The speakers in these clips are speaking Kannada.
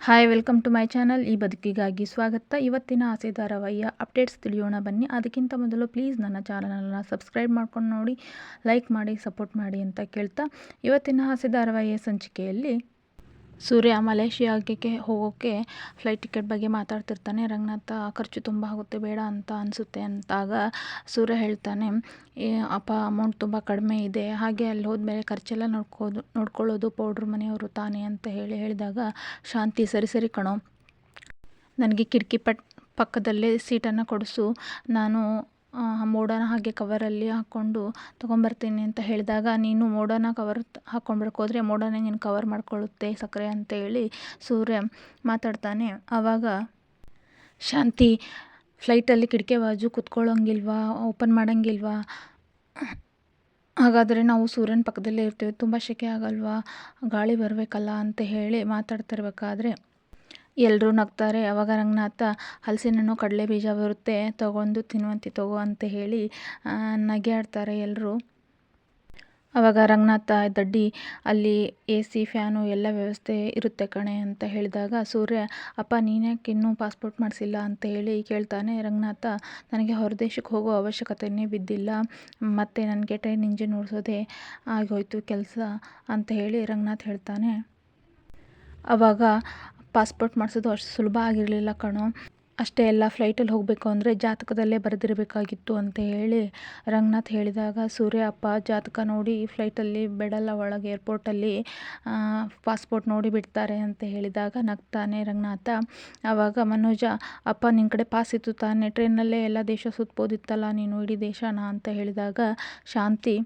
Hi welcome to my channel ಈ ಬದುಕಿಗಾಗಿ ಸ್ವಾಗತ. ಇವತ್ತಿನ ಆಸೆ ಧಾರಾವಾಹಿಯ ಅಪ್ಡೇಟ್ಸ್ ತಿಳಿಯೋಣ ಬನ್ನಿ. ಅದಕ್ಕಿಂತ ಮೊದಲು ಪ್ಲೀಸ್ ನನ್ನ ಚಾನಲನ್ನು ಸಬ್ಸ್ಕ್ರೈಬ್ ಮಾಡ್ಕೊಂಡು ನೋಡಿ ಲೈಕ್ ಮಾಡಿ ಸಪೋರ್ಟ್ ಮಾಡಿ ಅಂತ ಕೇಳ್ತಾ. ಇವತ್ತಿನ ಆಸೆ ಧಾರಾವಾಹಿಯ ಸಂಚಿಕೆಯಲ್ಲಿ ಸೂರ್ಯ ಮಲೇಷಿಯಾಗೆ ಹೋಗೋಕ್ಕೆ ಫ್ಲೈಟ್ ಟಿಕೆಟ್ ಬಗ್ಗೆ ಮಾತಾಡ್ತಿರ್ತಾನೆ. ರಂಗನಾಥ ಖರ್ಚು ತುಂಬ ಆಗುತ್ತೆ, ಬೇಡ ಅಂತ ಅನಿಸುತ್ತೆ ಅಂತಾಗ ಸೂರ್ಯ ಹೇಳ್ತಾನೆ. ಅಪ್ಪ ಅಮೌಂಟ್ ತುಂಬ ಕಡಿಮೆ ಇದೆ. ಹಾಗೆ ಅಲ್ಲಿ ಹೋದ್ಮೇಲೆ ಖರ್ಚೆಲ್ಲ ನೋಡ್ಕೋದು, ನೋಡ್ಕೊಳ್ಳೋದು ಪೌಡ್ರ್ ಮನೆಯವರು ತಾನೇ ಅಂತ ಹೇಳಿ ಹೇಳಿದಾಗ, ಶಾಂತಿ, ಸರಿ ಸರಿ ಕಣೋ. ನನಗೆ ಕಿಟಕಿ ಪಟ್, ಪಕ್ಕದಲ್ಲೇ ಸೀಟನ್ನು ಕೊಡಿಸು. ನಾನು ಮೋಡನ ಹಾಗೆ ಕವರಲ್ಲಿ ಹಾಕ್ಕೊಂಡು ತೊಗೊಂಬರ್ತೀನಿ ಅಂತ ಹೇಳಿದಾಗ, ನೀನು ಮೋಡನ ಕವರ್ ಹಾಕ್ಕೊಂಡು ಹೋದರೆ ನೀನು ಕವರ್ ಮಾಡಿಕೊಳ್ಳುತ್ತೆ ಸಕ್ಕರೆ ಅಂತ ಹೇಳಿ ಸೂರ್ಯ ಮಾತಾಡ್ತಾನೆ. ಆವಾಗ, ಶಾಂತಿ ಫ್ಲೈಟಲ್ಲಿ ಕಿಟಕಿ ಬಾಜು ಕುತ್ಕೊಳ್ಳೋಂಗಿಲ್ವಾ ಓಪನ್ ಮಾಡೋಂಗಿಲ್ವಾ? ಹಾಗಾದರೆ ನಾವು ಸೂರ್ಯನ ಪಕ್ಕದಲ್ಲೇ ಇರ್ತೀವಿ, ತುಂಬ ಸೆಕೆ ಆಗಲ್ವಾ? ಗಾಳಿ ಬರಬೇಕಲ್ಲ ಅಂತ ಹೇಳಿ ಮಾತಾಡ್ತಿರ್ಬೇಕಾದ್ರೆ ಎಲ್ಲರೂ ನಗ್ತಾರೆ. ಅವಾಗ ರಂಗನಾಥ ಹಲಸಿನ ಹಣ್ಣು ಕಡಲೆ ಬೀಜ ಬರುತ್ತೆ, ತೊಗೊಂಡು ತಿನ್ನುವಂತೆ, ತಗೋ ಅಂತ ಹೇಳಿ ನಗ್ಯಾಡ್ತಾರೆ ಎಲ್ಲರೂ ಅವಾಗ ರಂಗನಾಥ ದಡ್ಡಿ, ಅಲ್ಲಿ ಎ ಸಿ, ಫ್ಯಾನು ಎಲ್ಲ ವ್ಯವಸ್ಥೆ ಇರುತ್ತೆ ಕಣೆ ಅಂತ ಹೇಳಿದಾಗ, ಸೂರ್ಯ, ಅಪ್ಪ, ನೀನ್ಯಾಕೆ ಇನ್ನೂ ಪಾಸ್ಪೋರ್ಟ್ ಮಾಡಿಸಿಲ್ಲ? ಅಂತ ಹೇಳಿ ಕೇಳ್ತಾನೆ ರಂಗನಾಥ. ನನಗೆ ಹೊರದೇಶಕ್ಕೆ ಹೋಗೋ ಅವಶ್ಯಕತೆಯೇ ಬಿದ್ದಿಲ್ಲ. ಮತ್ತು ನನಗೆ ಟ್ರೈನ್ ಇಂಜಿನ್ ಓಡಿಸೋದೇ ಆಗೋಯ್ತು ಕೆಲಸ ಅಂತ ಹೇಳಿ ರಂಗನಾಥ್ ಹೇಳ್ತಾನೆ. ಅವಾಗ ಪಾಸ್ಪೋರ್ಟ್ ಮಾಡಿಸೋದು ಅಷ್ಟು ಸುಲಭ ಆಗಿರಲಿಲ್ಲ ಕಣೋ. ಅಷ್ಟೇ ಎಲ್ಲ ಫ್ಲೈಟಲ್ಲಿ ಹೋಗಬೇಕು ಅಂದರೆ ಜಾತಕದಲ್ಲೇ ಬರೆದಿರಬೇಕಾಗಿತ್ತು ಅಂತ ಹೇಳಿ ರಂಗನಾಥ್ ಹೇಳಿದಾಗ, ಸೂರ್ಯ ಅಪ್ಪ, ಜಾತಕ ನೋಡಿ ಫ್ಲೈಟಲ್ಲಿ ಬಿಡಲ್ಲ ಒಳಗೆ ಏರ್ಪೋರ್ಟಲ್ಲಿ ಪಾಸ್ಪೋರ್ಟ್ ನೋಡಿ ಬಿಡ್ತಾರೆ ಅಂತ ಹೇಳಿದಾಗ ನಗ್ತಾನೆ ರಂಗನಾಥ. ಆವಾಗ ಮನೋಜ, ಅಪ್ಪ ನಿನ್ನ ಕಡೆ ಪಾಸ್ ಇತ್ತು ತಾನೇ. ಟ್ರೈನಲ್ಲೇ ಎಲ್ಲ ದೇಶ ಸುತ್ತಬೋದಿತ್ತಲ್ಲ ನೀನು ಇಡೀ ದೇಶನ ಅಂತ ಹೇಳಿದಾಗ ಶಾಂತಿ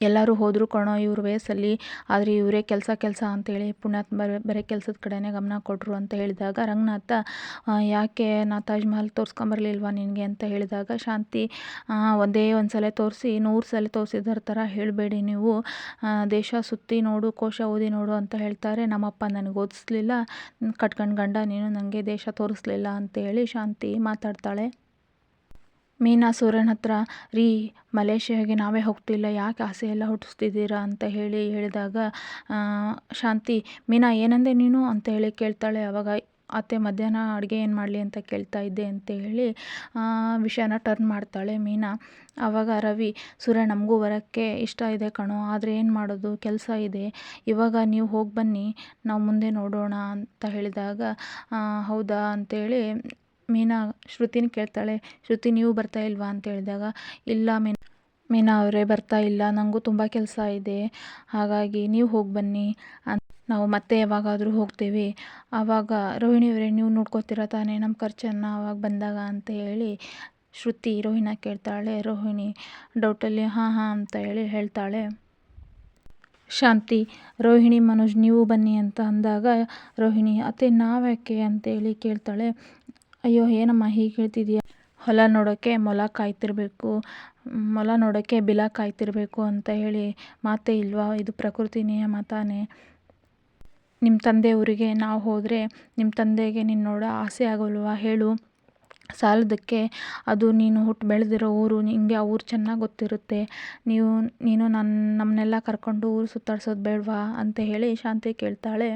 ಎಲ್ಲರೂ ಹೋದರೂ ಕಣೋ ಇವ್ರ ವಯಸ್ಸಲ್ಲಿ, ಆದರೆ ಇವರೇ ಕೆಲಸ ಕೆಲಸ ಅಂತೇಳಿ ಪುಣ್ಯಾತ್ ಬರ, ಬರೀ ಕೆಲಸದ ಕಡೆನೇ ಗಮನ ಕೊಟ್ಟರು ಅಂತ ಹೇಳಿದಾಗ, ರಂಗನಾಥ ಯಾಕೆ ನಾ ತಾಜ್ ಮಹಲ್ ತೋರಿಸ್ಕೊಂಬರ್ಲಿಲ್ವಾ ನಿನಗೆ ಅಂತ ಹೇಳಿದಾಗ, ಶಾಂತಿ ಒಂದೇ ಒಂದು ಸಲ ತೋರಿಸಿ, ನೂರು ಸಲ ತೋರಿಸಿದ್ರ ಥರ ಹೇಳಬೇಡಿ ನೀವು. ದೇಶ ಸುತ್ತಿ ನೋಡು, ಕೋಶ ಓದಿ ನೋಡು ಅಂತ ಹೇಳ್ತಾರೆ. ನಮ್ಮಪ್ಪ ನನಗೆ ಓದಿಸ್ಲಿಲ್ಲ, ಕಟ್ಕೊಂಡು ಗಂಡ ನೀನು ನನಗೆ ದೇಶ ತೋರಿಸ್ಲಿಲ್ಲ ಅಂತೇಳಿ ಶಾಂತಿ ಮಾತಾಡ್ತಾಳೆ. ಮೀನಾ ಸೂರ್ಯನ ಹತ್ರ, ರೀ ಮಲೇಷ್ಯಾಗೆ ನಾವೇ ಹೋಗ್ತಿಲ್ಲ, ಯಾಕೆ ಆಸೆ ಎಲ್ಲ ಹುಟ್ಟಿಸ್ತಿದ್ದೀರಾ ಅಂತ ಹೇಳಿ ಹೇಳಿದಾಗ ಶಾಂತಿ, ಮೀನಾ ಏನಂದೆ ನೀನು ಅಂತ ಹೇಳಿ ಕೇಳ್ತಾಳೆ. ಅವಾಗ ಅತ್ತೆ ಮಧ್ಯಾಹ್ನ ಅಡುಗೆ ಏನು ಮಾಡಲಿ ಅಂತ ಕೇಳ್ತಾ ಇದ್ದೆ ಅಂತ ಹೇಳಿ ವಿಷಯನ ಟರ್ನ್ ಮಾಡ್ತಾಳೆ ಮೀನಾ. ಆವಾಗ ರವಿ, ಸೂರ್ಯ ನಮಗೂ ಬರೋಕ್ಕೆ ಇಷ್ಟ ಇದೆ ಕಣೋ, ಆದರೆ ಏನು ಮಾಡೋದು, ಕೆಲಸ ಇದೆ. ಇವಾಗ ನೀವು ಹೋಗಿ ಬನ್ನಿ, ನಾವು ಮುಂದೆ ನೋಡೋಣ ಅಂತ ಹೇಳಿದಾಗ ಹೌದಾ ಅಂತೇಳಿ ಮೀನಾ ಶ್ರುತಿನ ಕೇಳ್ತಾಳೆ, ಶ್ರುತಿ, ನೀವು ಬರ್ತಾ ಇಲ್ವಾ? ಅಂತ ಹೇಳಿದಾಗ, ಇಲ್ಲ ಮೀನಾ ಮೀನಾ ಅವರೇ ಬರ್ತಾ ಇಲ್ಲ ನನಗೂ ತುಂಬ ಕೆಲಸ ಇದೆ, ಹಾಗಾಗಿ ನೀವು ಹೋಗಿ ಬನ್ನಿ ಅಂತ ನಾವು ಮತ್ತೆ ಯಾವಾಗಾದರೂ ಹೋಗ್ತೇವೆ. ಆವಾಗ ರೋಹಿಣಿಯವರೇ ನೀವು ನೋಡ್ಕೋತೀರ ತಾನೇ ನಮ್ಮ ಖರ್ಚನ್ನು ಆವಾಗ ಬಂದಾಗ? ಅಂತ ಹೇಳಿ ಶ್ರುತಿ ರೋಹಿಣ ಕೇಳ್ತಾಳೆ. ರೋಹಿಣಿ ಡೌಟಲ್ಲಿ, ಹಾಂ ಹಾಂ ಅಂತ ಹೇಳಿ ಹೇಳ್ತಾಳೆ. ಶಾಂತಿ, ರೋಹಿಣಿ, ಮನೋಜ್, ನೀವು ಬನ್ನಿ ಅಂತ ಅಂದಾಗ ರೋಹಿಣಿ, ಅತ್ತೆ, ನಾವ್ಯಾಕೆ? ಅಂತೇಳಿ ಕೇಳ್ತಾಳೆ. ಅಯ್ಯೋ, ಏನಮ್ಮ ಹೀಗೆ ಹೇಳ್ತಿದೀಯ? ಹೊಲ ನೋಡೋಕ್ಕೆ ಮೊಲ ಕಾಯ್ತಿರಬೇಕು, ಮೊಲ ನೋಡೋಕ್ಕೆ ಬಿಲ ಕಾಯ್ತಿರಬೇಕು ಅಂತ ಹೇಳಿ ಮಾತೇ ಇಲ್ವಾ? ಇದು ಪ್ರಕೃತಿ ನಿಯಮ ತಾನೇ. ನಿಮ್ಮ ತಂದೆ ಊರಿಗೆ ನಾವು ಹೋದರೆ ನಿಮ್ಮ ತಂದೆಗೆ ನಿನ್ನ ನೋಡೋ ಆಸೆ ಆಗೋಲ್ವಾ? ಹೇಳು. ಸಾಲದಕ್ಕೆ ಅದು ನೀನು ಹುಟ್ಟು ಬೆಳೆದಿರೋ ಊರು ನಿಮಗೆ ಆ ಊರು ಚೆನ್ನಾಗಿ ಗೊತ್ತಿರುತ್ತೆ. ನೀವು, ನೀನು ನನ್ನ ನಮ್ಮನ್ನೆಲ್ಲ ಕರ್ಕೊಂಡು ಊರು ಸುತ್ತಾಡ್ಸೋದು ಬೇಡವಾ? ಅಂತ ಹೇಳಿ ಶಾಂತಿ ಕೇಳ್ತಾಳೆ.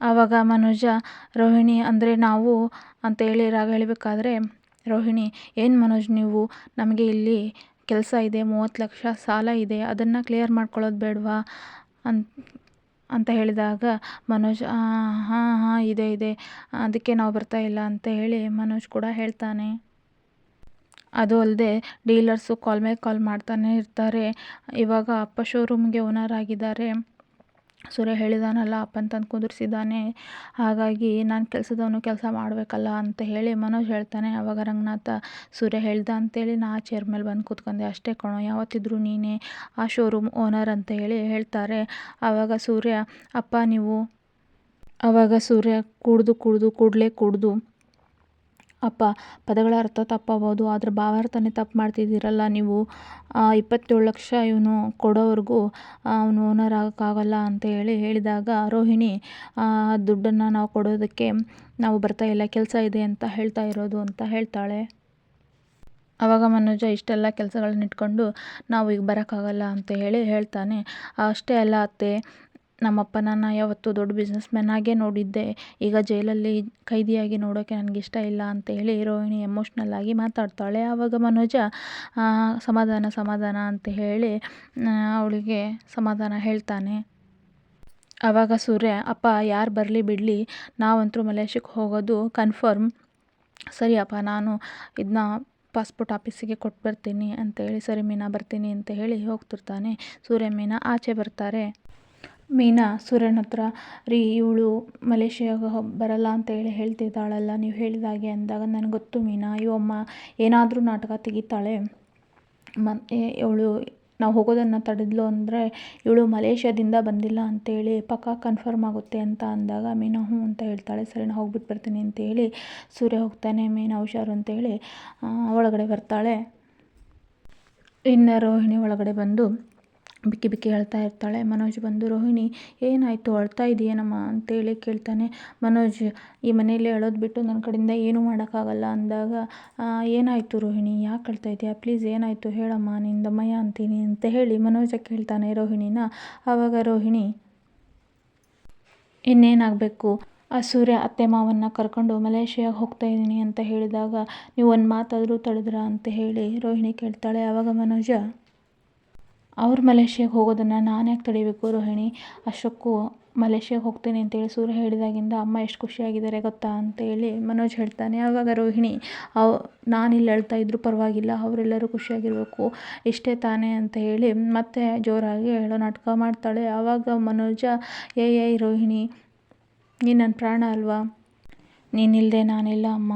ಆವಾಗ ಮನೋಜ, ರೋಹಿಣಿ, ಅಂದರೆ ನಾವು? ಅಂತ ಹೇಳಿ ರಾಗ ಹೇಳಬೇಕಾದ್ರೆ, ರೋಹಿಣಿ, ಏನು ಮನೋಜ್ ನೀವು? ನಮಗೆ ಇಲ್ಲಿ ಕೆಲಸ ಇದೆ, ಮೂವತ್ತು ಲಕ್ಷ ಸಾಲ ಇದೆ, ಅದನ್ನು ಕ್ಲಿಯರ್ ಮಾಡ್ಕೊಳ್ಳೋದು ಬೇಡವಾ? ಅಂತ ಅಂತ ಹೇಳಿದಾಗ ಮನೋಜ್ ಹಾಂ ಹಾಂ, ಇದೆ ಇದೆ, ಅದಕ್ಕೆ ನಾವು ಬರ್ತಾ ಇಲ್ಲ, ಅಂತ ಹೇಳಿ ಮನೋಜ್ ಕೂಡ ಹೇಳ್ತಾನೆ. ಅದು ಅಲ್ಲದೆ ಡೀಲರ್ಸು ಕಾಲ್ ಮೇಲೆ ಕಾಲ್ ಮಾಡ್ತಾನೆ ಇರ್ತಾರೆ. ಇವಾಗ ಅಪ್ಪ ಶೋರೂಮ್ಗೆ ಓನರ್ ಆಗಿದ್ದಾರೆ. ಸೂರ್ಯ ಹೇಳಿದಾನಲ್ಲ ಅಪ್ಪನ ತಂದು ಕುಂದಿರ್ಸಿದ್ದಾನೆ. ಹಾಗಾಗಿ ನಾನು ಕೆಲಸದವನು ಕೆಲಸ ಮಾಡಬೇಕಲ್ಲ ಅಂತ ಹೇಳಿ ಮನೋಜ್ ಹೇಳ್ತಾನೆ, ಅವಾಗ ರಂಗನಾಥ ಸೂರ್ಯ ಹೇಳ್ದ ಅಂತೇಳಿ ನಾ ಚೇರ್ ಮೇಲೆ ಬಂದು ಕೂತ್ಕೊಂಡೆ. ಅಷ್ಟೇ ಕಣೋ, ಯಾವತ್ತಿದ್ರು ನೀನೇ ಆ ಶೋರೂಮ್ ಓನರ್ ಅಂತ ಹೇಳಿ ಹೇಳ್ತಾರೆ. ಆವಾಗ ಸೂರ್ಯ, ಅಪ್ಪ ನೀವು ಆವಾಗ ಸೂರ್ಯ ಕುಡ್ದು ಕುಡ್ದು ಕೂಡಲೇ ಕುಡ್ದು ಅಪ್ಪ, ಪದಗಳ ಅರ್ಥ ತಪ್ಪಾಗ್ಬೋದು, ಆದರೆ ಭಾವಾರ್ಥನೇ ತಪ್ಪು ಮಾಡ್ತಿದ್ದೀರಲ್ಲ ನೀವು. ಇಪ್ಪತ್ತೇಳು ಲಕ್ಷ ಇವನು ಕೊಡೋವರೆಗೂ ಅವನು ಓನರ್ ಆಗೋಕ್ಕಾಗಲ್ಲ ಅಂತ ಹೇಳಿ ಹೇಳಿದಾಗ, ರೋಹಿಣಿ ದುಡ್ಡನ್ನು ನಾವು ಕೊಡೋದಕ್ಕೆ ನಾವು ಬರ್ತಾ ಇಲ್ಲ, ಕೆಲಸ ಇದೆ ಅಂತ ಹೇಳ್ತಾ ಇರೋದು ಅಂತ ಹೇಳ್ತಾಳೆ. ಆವಾಗ ಮನೋಜ ಇಷ್ಟೆಲ್ಲ ಕೆಲಸಗಳನ್ನ ಇಟ್ಕೊಂಡು, ನಾವು ಈಗ ಬರೋಕ್ಕಾಗಲ್ಲ ಅಂತ ಹೇಳಿ ಹೇಳ್ತಾನೆ. ಅಷ್ಟೇ ಅಲ್ಲ ಅತ್ತೆ ನಮ್ಮಪ್ಪನನ್ನು ಯಾವತ್ತೂ ದೊಡ್ಡ ಬಿಸ್ನೆಸ್ ಮ್ಯಾನ್ ಆಗೇ ನೋಡಿದ್ದೆ. ಈಗ ಜೈಲಲ್ಲಿ ಕೈದಿಯಾಗಿ ನೋಡೋಕ್ಕೆ ನನಗೆ ಇಷ್ಟ ಇಲ್ಲ ಅಂತ ಹೇಳಿ ರೋಹಿಣಿ ಎಮೋಷ್ನಲ್ ಆಗಿ ಮಾತಾಡ್ತಾಳೆ. ಆವಾಗ ಮನೋಜ ಸಮಾಧಾನ ಸಮಾಧಾನ ಅಂತ ಹೇಳಿ ಅವಳಿಗೆ ಸಮಾಧಾನ ಹೇಳ್ತಾನೆ. ಆವಾಗ ಸೂರ್ಯ, ಅಪ್ಪ, ಯಾರು ಬರಲಿ ಬಿಡಲಿ ನಾವಂತೂ ಮಲೇಷ್ಯಕ್ಕೆ ಹೋಗೋದು ಕನ್ಫರ್ಮ್ ಸರಿ ಅಪ್ಪ ನಾನು ಇದನ್ನ ಪಾಸ್ಪೋರ್ಟ್ ಆಫೀಸಿಗೆ ಕೊಟ್ಟು ಬರ್ತೀನಿ ಅಂತೇಳಿ ಸರಿ ಮೀನಾ, ಬರ್ತೀನಿ ಅಂತ ಹೇಳಿ ಹೋಗ್ತಿರ್ತಾನೆ. ಸೂರ್ಯ ಮೀನಾ ಆಚೆ ಬರ್ತಾರೆ. ಮೀನಾ ಸೂರ್ಯನ ಹತ್ರ, ರೀ, ಇವಳು ಮಲೇಷ್ಯಾಗ ಬರಲ್ಲ ಅಂತ ಹೇಳಿ ಹೇಳ್ತಿದ್ದಾಳಲ್ಲ, ನೀವು ಹೇಳಿದಾಗೆ ಅಂದಾಗ ನನಗೆ ಗೊತ್ತು ಮೀನಾ ಅಮ್ಮ, ಏನಾದರೂ ನಾಟಕ ತೆಗಿತಾಳೆ. ಮ ಇವಳು ನಾವು ಹೋಗೋದನ್ನು ತಡೆದ್ಲು ಅಂದರೆ ಇವಳು ಮಲೇಷ್ಯಾದಿಂದ ಬಂದಿಲ್ಲ ಅಂತೇಳಿ ಪಕ್ಕಾ ಕನ್ಫರ್ಮ್ ಆಗುತ್ತೆ ಅಂತ ಅಂದಾಗ ಮೀನಾ ಹ್ಞೂ ಅಂತ ಹೇಳ್ತಾಳೆ. ಸರಿ ನಾನು ಹೋಗ್ಬಿಟ್ಟು ಬರ್ತೀನಿ ಅಂತೇಳಿ ಸೂರ್ಯ ಹೋಗ್ತಾನೆ, ಮೀನಾ ಹುಷಾರು ಅಂತೇಳಿ ಒಳಗಡೆ ಬರ್ತಾಳೆ. ಇನ್ನ ರೋಹಿಣಿ ಒಳಗಡೆ ಬಂದು ಬಿಕ್ಕಿ ಬಿಕ್ಕಿ ಹೇಳ್ತಾ ಇರ್ತಾಳೆ, ಮನೋಜ್ ಬಂದು, ರೋಹಿಣಿ, ಏನಾಯಿತು? ಅಳ್ತಾ ಇದೆಯೇನಮ್ಮ ಅಂತೇಳಿ ಕೇಳ್ತಾನೆ. ಮನೋಜ್ ಈ ಮನೆಯಲ್ಲಿ ಅಳೋದು ಬಿಟ್ಟು ನನ್ನ ಕಡೆಯಿಂದ ಏನೂ ಮಾಡೋಕ್ಕಾಗಲ್ಲ ಅಂದಾಗ ಏನಾಯಿತು ರೋಹಿಣಿ? ಯಾಕೆ ಅಳ್ತಾ ಇದೆಯಾ? ಪ್ಲೀಸ್ ಏನಾಯಿತು? ಹೇಳಮ್ಮ ನಿನ್ನ ದಮ್ಮಯ್ಯ ಅಂತೀನಿ ಅಂತ ಹೇಳಿ ಮನೋಜ ಕೇಳ್ತಾನೆ ರೋಹಿಣಿನ. ಆವಾಗ ರೋಹಿಣಿ, ಇನ್ನೇನಾಗಬೇಕು? ಆ ಸೂರ್ಯ ಅತ್ತೆ ಮಾವನ್ನ ಕರ್ಕೊಂಡು ಮಲೇಷಿಯಾಗೆ ಹೋಗ್ತಾ ಇದ್ದೀನಿ ಅಂತ ಹೇಳಿದಾಗ, ನೀವು ಒಂದು ಮಾತಾದರೂ ತಡೆದ್ರಾ? ಅಂತ ಹೇಳಿ ರೋಹಿಣಿ ಕೇಳ್ತಾಳೆ. ಆವಾಗ ಮನೋಜ ಅವ್ರು ಮಲೇಷ್ಯಾಗೆ ಹೋಗೋದನ್ನು ನಾನು ಯಾಕೆ ತಡಿಬೇಕು ರೋಹಿಣಿ? ಅಷ್ಟಕ್ಕೂ ಮಲೇಷ್ಯಾಗೆ ಹೋಗ್ತೀನಿ ಅಂತೇಳಿ ಸೂರ್ಯ ಹೇಳಿದಾಗಿಂದ ಅಮ್ಮ ಎಷ್ಟು ಖುಷಿಯಾಗಿದ್ದಾರೆ ಗೊತ್ತಾ ಅಂತೇಳಿ ಮನೋಜ್ ಹೇಳ್ತಾನೆ. ಆವಾಗ ರೋಹಿಣಿ? ಅವ್ ನಾನಿಲ್ಲಿ ಹೇಳ್ತಾ ಇದ್ದರೂ ಪರವಾಗಿಲ್ಲ, ಅವರೆಲ್ಲರೂ ಖುಷಿಯಾಗಿರಬೇಕು, ಇಷ್ಟೇ ತಾನೇ ಅಂತ ಹೇಳಿ ಮತ್ತೆ ಜೋರಾಗಿ ಹೇಳೋ ನಾಟಕ ಮಾಡ್ತಾಳೆ. ಆವಾಗ ಮನೋಜ, ಏ ಏಯ್ ರೋಹಿಣಿ, ನೀನು ನನ್ನ ಪ್ರಾಣ ಅಲ್ವಾ? ನೀನಿಲ್ಲದೆ ನಾನಿಲ್ಲ ಅಮ್ಮ.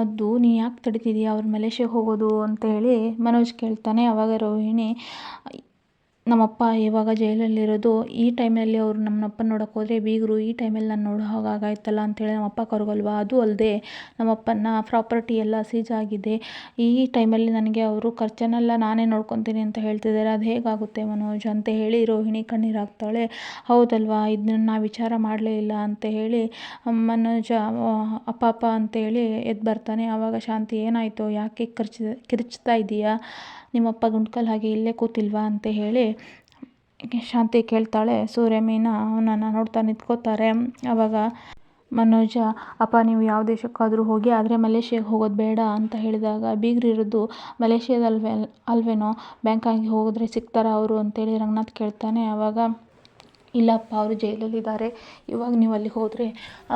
ಅದು ನೀ ಯಾಕೆ ತಡಿತಿದ್ದೀಯ ಅವ್ರು ಮಲೇಷ್ಯಾಗೆ ಹೋಗೋದು ಅಂತ ಹೇಳಿ ಮನೋಜ್ ಕೇಳ್ತಾನೆ. ಆವಾಗ ರೋಹಿಣಿ ನಮ್ಮಪ್ಪ ಇವಾಗ ಜೈಲಲ್ಲಿರೋದು, ಈ ಟೈಮಲ್ಲಿ ಅವರು ನಮ್ಮಪ್ಪನ ನೋಡೋಕೆ ಹೋದರೆ, ಬೀಗರು ಈ ಟೈಮಲ್ಲಿ ನಾನು ನೋಡೋ ಹಾಗಾಗಾಯ್ತಲ್ಲ ಅಂತೇಳಿ ನಮ್ಮಪ್ಪ ಕರಗಲ್ವಾ? ಅದು ಅಲ್ಲದೆ ನಮ್ಮಪ್ಪನ ಪ್ರಾಪರ್ಟಿ ಎಲ್ಲ ಸೀಜಾಗಿದೆ ಈ ಟೈಮಲ್ಲಿ ನನಗೆ ಅವರು ಖರ್ಚನ್ನೆಲ್ಲ ನಾನೇ ನೋಡ್ಕೊತೀನಿ ಅಂತ ಹೇಳ್ತಿದ್ದಾರೆ. ಅದು ಹೇಗಾಗುತ್ತೆ ಮನೋಜ್ ಅಂತ ಹೇಳಿ ರೋಹಿಣಿ ಕಣ್ಣೀರು ಹಾಕ್ತಾಳೆ ಹೌದಲ್ವಾ? ಇದನ್ನ ನಾ ವಿಚಾರ ಮಾಡಲೇ ಇಲ್ಲ ಅಂತ ಹೇಳಿ ಮನೋಜ ಅಪ್ಪ ಅಪ್ಪ ಅಂತೇಳಿ ಎದ್ದು ಬರ್ತಾನೆ. ಆವಾಗ ಶಾಂತಿ, ಏನಾಯಿತು? ಯಾಕೆ ಖರ್ಚು ಕಿರ್ಚ್ತಾ ಇದೀಯಾ? ನಿಮ್ಮಪ್ಪ ಗುಂಡ್ಕಲ್ ಹಾಗೆ ಇಲ್ಲೇ ಕೂತಿಲ್ವಾ ಅಂತ ಹೇಳಿ ಶಾಂತಿ ಕೇಳ್ತಾಳೆ. ಸೂರ್ಯ ಮೀನ ಅವನನ್ನು ನೋಡ್ತಾ ನಿಂತ್ಕೋತಾರೆ. ಆವಾಗ ಮನೋಜ, ಅಪ್ಪ, ನೀವು ಯಾವ ದೇಶಕ್ಕಾದರೂ ಹೋಗಿ ಆದರೆ ಮಲೇಷ್ಯಾಗೆ ಹೋಗೋದು ಬೇಡ ಅಂತ ಹೇಳಿದಾಗ ಬೀಗರಿರೋದು ಮಲೇಷ್ಯಾದಲ್ವೇ ಅಲ್ವೇನೋ, ಬ್ಯಾಂಕಾಗಿ ಹೋದರೆ ಸಿಗ್ತಾರಾ ಅವರು ಅಂತೇಳಿ ರಂಗನಾಥ್ ಕೇಳ್ತಾನೆ. ಆವಾಗ ಇಲ್ಲಪ್ಪ, ಅವರು ಜೈಲಲ್ಲಿದ್ದಾರೆ. ಇವಾಗ ನೀವು ಅಲ್ಲಿ ಹೋದರೆ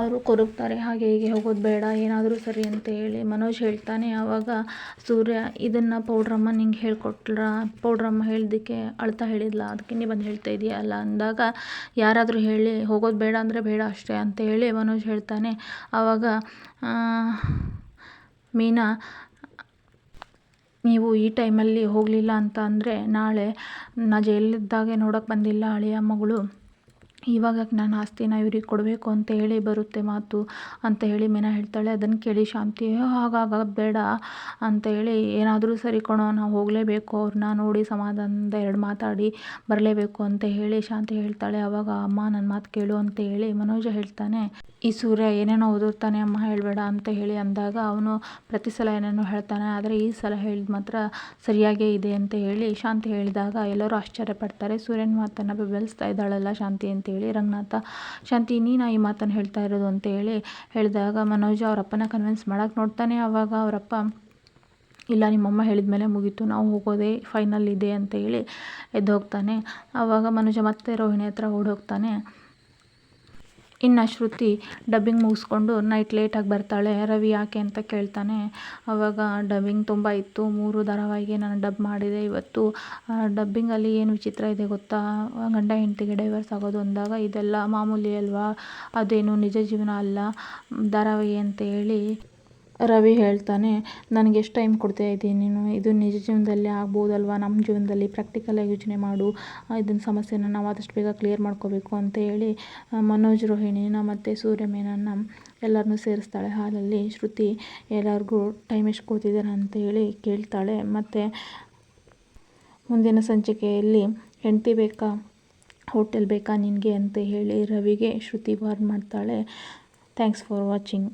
ಅವರು ಕೊರಗ್ತಾರೆ. ಹಾಗೆ ಹೀಗೆ ಹೋಗೋದು ಬೇಡ, ಏನಾದರೂ ಸರಿ ಅಂತ ಹೇಳಿ ಮನೋಜ್ ಹೇಳ್ತಾನೆ. ಆವಾಗ ಸೂರ್ಯ, ಇದನ್ನು ಪೌಡ್ರಮ್ಮ ನಿಂಗೆ ಹೇಳ್ಕೊಟ್ಲ? ಪೌಡ್ರಮ್ಮ ಹೇಳಿದ್ದಕ್ಕೆ ಅಳ್ತಾ ಹೇಳಿದ್ಲ? ಅದಕ್ಕೆ ನೀ ಬಂದು ಹೇಳ್ತಾ ಇದೆಯಲ್ಲ ಅಂದಾಗ ಯಾರಾದರೂ ಹೇಳಿ ಹೋಗೋದು ಬೇಡ ಅಂದರೆ ಬೇಡ ಅಷ್ಟೇ ಅಂತ ಹೇಳಿ ಮನೋಜ್ ಹೇಳ್ತಾನೆ. ಆವಾಗ ಮೀನಾ, ನೀವು ಈ ಟೈಮಲ್ಲಿ ಹೋಗಲಿಲ್ಲ ಅಂತ ಅಂದರೆ ನಾಳೆ ನಾ ಜೈಲಿದ್ದಾಗೆ ನೋಡೋಕೆ ಬಂದಿಲ್ಲ ಅಳಿಯ ಮಗಳು. ಇವಾಗ ನನ್ನ ಆಸ್ತಿನ ಇವ್ರಿಗೆ ಕೊಡಬೇಕು ಅಂತ ಹೇಳಿ ಬರುತ್ತೆ ಮಾತು ಅಂತ ಹೇಳಿ ಮೀನಾ ಹೇಳ್ತಾಳೆ. ಅದನ್ನು ಕೇಳಿ ಶಾಂತಿ ಹಾಗಾಗ ಬೇಡ ಅಂತ ಹೇಳಿ ಏನಾದರೂ ಸರಿ ಕಣೋ, ನಾವು ಹೋಗಲೇಬೇಕು. ಅವ್ರನ್ನ ನೋಡಿ ಸಮಾಧಾನದಿಂದ ಎರಡು ಮಾತಾಡಿ ಬರಲೇಬೇಕು ಅಂತ ಹೇಳಿ ಶಾಂತಿ ಹೇಳ್ತಾಳೆ. ಅವಾಗ ಅಮ್ಮ ನನ್ನ ಮಾತು ಕೇಳು ಅಂತ ಹೇಳಿ ಮನೋಜ ಹೇಳ್ತಾನೆ. ಈ ಸೂರ್ಯ ಏನೇನೋ ಓದಿರ್ತಾನೆ ಅಮ್ಮ ಹೇಳಬೇಡ ಅಂತ ಹೇಳಿ ಅಂದಾಗ ಅವನು ಪ್ರತಿ ಸಲ ಏನೇನೋ ಹೇಳ್ತಾನೆ. ಆದರೆ ಈ ಸಲ ಹೇಳಿದ ಮಾತ್ರ ಸರಿಯಾಗೇ ಇದೆ ಅಂತ ಹೇಳಿ ಶಾಂತಿ ಹೇಳಿದಾಗ ಎಲ್ಲರೂ ಆಶ್ಚರ್ಯ ಪಡ್ತಾರೆ. ಸೂರ್ಯನ ಮಾತನ್ನು ಬೆಂಬಲಿಸ್ತಾ ಇದ್ದಾಳಲ್ಲ ಶಾಂತಿ ಅಂತೇಳಿ ರಂಗನಾಥ, ಶಾಂತಿ, ನೀನು ಈ ಮಾತನ್ನು ಹೇಳ್ತಾ ಇರೋದು ಅಂತ ಹೇಳಿ ಹೇಳಿದಾಗ ಮನೋಜ್ ಅವರಪ್ಪನ ಕನ್ವಿನ್ಸ್ ಮಾಡೋಕ್ಕೆ ನೋಡ್ತಾನೆ ಆವಾಗ ಅವರಪ್ಪ ಇಲ್ಲ, ನಿಮ್ಮಮ್ಮ ಹೇಳಿದ ಮೇಲೆ ಮುಗೀತು, ನಾವು ಹೋಗೋದೇ ಫೈನಲ್ ಇದೆ ಅಂತ ಹೇಳಿ ಎದ್ದು ಹೋಗ್ತಾನೆ. ಆವಾಗ ಮನೋಜ ಮತ್ತೆ ರೋಹಿಣಿ ಹತ್ರ ಓಡೋಗ್ತಾನೆ ಇನ್ನು ಶ್ರುತಿ ಡಬ್ಬಿಂಗ್ ಮುಗಿಸ್ಕೊಂಡು ನೈಟ್ ಲೇಟಾಗಿ ಬರ್ತಾಳೆ. ರವಿ ಯಾಕೆ ಅಂತ ಕೇಳ್ತಾನೆ. ಅವಾಗ ಡಬ್ಬಿಂಗ್ ತುಂಬ ಇತ್ತು. ಮೂರು ಧಾರಾವಾಹಿಗೆ ನಾನು ಡಬ್ ಮಾಡಿದೆ ಇವತ್ತು. ಡಬ್ಬಿಂಗಲ್ಲಿ ಏನು ವಿಚಿತ್ರ ಇದೆ ಗೊತ್ತಾ? ಗಂಡ ಹೆಂಡತಿಗೆ ಡೈವರ್ಸ್ ಆಗೋದು ಅಂದಾಗ ಇದೆಲ್ಲ ಮಾಮೂಲಿ ಅಲ್ವಾ? ಅದೇನು ನಿಜ ಜೀವನ ಅಲ್ಲ. ಧಾರಾವಾಹಿ ಅಂತ ಹೇಳಿ ರವಿ ಹೇಳ್ತಾನೆ, ನನಗೆ ಎಷ್ಟು ಟೈಮ್ ಕೊಡ್ತಾ ಇದ್ದೀನಿ ನೀನು? ಇದು ನಿಜ ಜೀವನದಲ್ಲಿ ಆಗ್ಬೋದಲ್ವಾ? ನಮ್ಮ ಜೀವನದಲ್ಲಿ ಪ್ರಾಕ್ಟಿಕಲಾಗಿ ಯೋಚನೆ ಮಾಡು. ಇದನ್ನ ಸಮಸ್ಯೆನ ನಾವು ಆದಷ್ಟು ಬೇಗ ಕ್ಲಿಯರ್ ಮಾಡ್ಕೋಬೇಕು, ಅಂತ ಹೇಳಿ ಮನೋಜ್ ರೋಹಿಣಿನ ಮತ್ತು ಸೂರ್ಯ ಮೇನನ್ನ ಎಲ್ಲರನ್ನೂ ಸೇರಿಸ್ತಾಳೆ ಹಾಲಲ್ಲಿ. ಶ್ರುತಿ, ಎಲ್ಲರಿಗೂ ಟೈಮ್ ಎಷ್ಟು ಕೊಡ್ತಿದ್ದಾರೆ ಅಂತ ಹೇಳಿ ಕೇಳ್ತಾಳೆ. ಮತ್ತು ಮುಂದಿನ ಸಂಚಿಕೆಯಲ್ಲಿ, ಹೆಂಡತಿ ಬೇಕಾ? ಹೋಟೆಲ್ ಬೇಕಾ ನಿನಗೆ? ಅಂತ ಹೇಳಿ ರವಿಗೆ ಶ್ರುತಿ ವಾರ್ನ್ ಮಾಡ್ತಾಳೆ. Thanks for watching